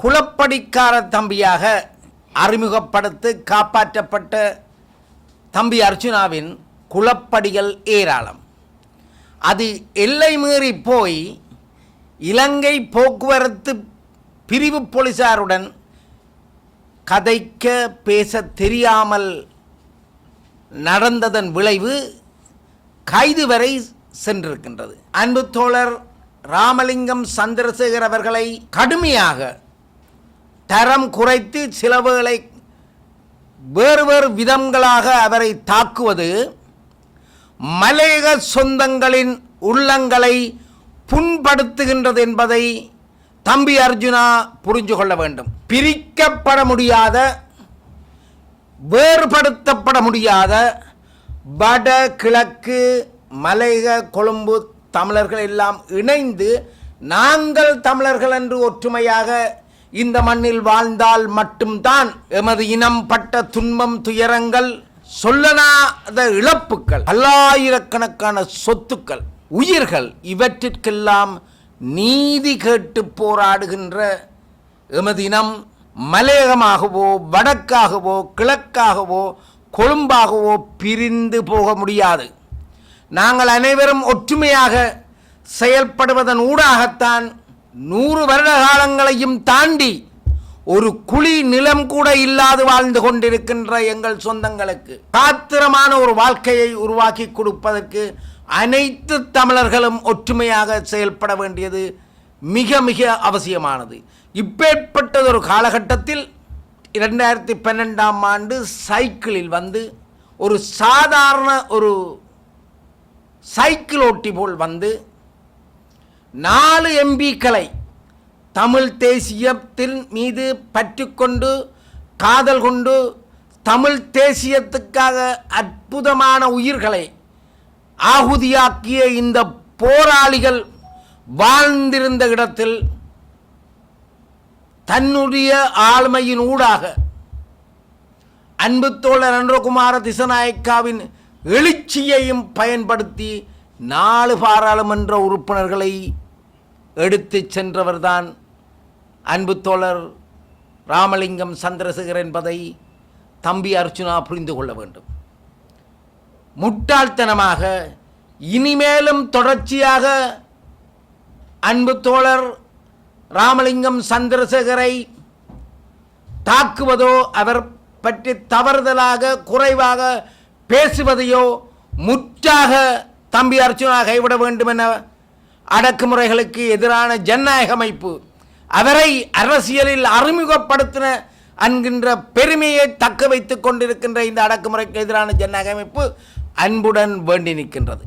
குலப்படிக்கார தம்பியாக அறிமுகப்படுத்து காப்பாற்றப்பட்ட தம்பி அர்ஜுனாவின் குலப்படிகள் ஏராளம். அது எல்லை மீறி போய் இலங்கை போக்குவரத்து பிரிவு போலீசாருடன் கதைக்க பேச தெரியாமல் நடந்ததன் விளைவு கைது வரை சென்றிருக்கின்றது. அன்பு தோழர் ராமலிங்கம் சந்திரசேகர் அவர்களை கடுமையாக தரம் குறைத்து சிலவுகளை வேறு வேறு விதங்களாக அவரை தாக்குவது மலையக சொந்தங்களின் உள்ளங்களை புண்படுத்துகின்றது என்பதை தம்பி அர்ஜுனா புரிஞ்சு கொள்ள வேண்டும். பிரிக்கப்பட முடியாத வேறுபடுத்தப்பட முடியாத வட கிழக்கு மலையக கொழும்பு தமிழர்கள் எல்லாம் இணைந்து நாங்கள் தமிழர்கள் என்று ஒற்றுமையாக இந்த மண்ணில் வாழ்ந்தால் மட்டும்தான் எமது இனம் பட்ட துன்பம் துயரங்கள் சொல்லனாத இழப்புக்கள் பல்லாயிரக்கணக்கான சொத்துக்கள் உயிர்கள் இவற்றிற்கெல்லாம் நீதி கேட்டு போராடுகின்ற எமது இனம் மலையகமாகவோ வடக்காகவோ கிழக்காகவோ கொழும்பாகவோ பிரிந்து போக முடியாது. நாங்கள் அனைவரும் ஒற்றுமையாக செயல்படுவதன் ஊடாகத்தான் நூறு வருட காலங்களையும் தாண்டி ஒரு குழி நிலம் கூட இல்லாது வாழ்ந்து கொண்டிருக்கின்ற எங்கள் சொந்தங்களுக்கு காத்திரமான ஒரு வாழ்க்கையை உருவாக்கி கொடுப்பதற்கு அனைத்து தமிழர்களும் ஒற்றுமையாக செயல்பட வேண்டியது மிக மிக அவசியமானது. இப்பேற்பட்டதொரு காலகட்டத்தில் இரண்டாயிரத்தி பன்னெண்டாம் ஆண்டு சைக்கிளில் வந்து ஒரு சாதாரண ஒரு சைக்கிள் ஓட்டி போல் வந்து நாலு எம்பிக்களை தமிழ் தேசியத்தின் மீது பற்றுக்கொண்டு காதல் கொண்டு தமிழ் தேசியத்துக்காக அற்புதமான உயிர்களை ஆகுதியாக்கிய இந்த போராளிகள் வாழ்ந்திருந்த இடத்தில் தன்னுடைய ஆளுமையின் ஊடாக அன்பு தோழர் அன்றகுமார திசநாயக்காவின் எழுச்சியையும் பயன்படுத்தி நாலு பாராளுமன்ற உறுப்பினர்களை எடுத்துச் சென்றவர்தான் அன்பு தோழர் ராமலிங்கம் சந்திரசேகர் என்பதை தம்பி அர்ஜுனா புரிந்து கொள்ள வேண்டும். முட்டாள்தனமாக இனிமேலும் தொடர்ச்சியாக அன்பு தோழர் ராமலிங்கம் சந்திரசேகரை தாக்குவதோ அவர் பற்றி தவறுதலாக குறைவாக பேசுவதையோ முற்றாக தம்பி அர்ச்சுனா கைவிட வேண்டும் என அடக்குமுறைகளுக்கு எதிரான ஜனநாயக அமைப்பு அவரை அரசியலில் அறிமுகப்படுத்தின என்கின்ற பெருமையை தக்க வைத்துக் கொண்டிருக்கின்ற இந்த அடக்குமுறைக்கு எதிரான ஜனநாயக அமைப்பு அன்புடன் வேண்டி நிற்கின்றது.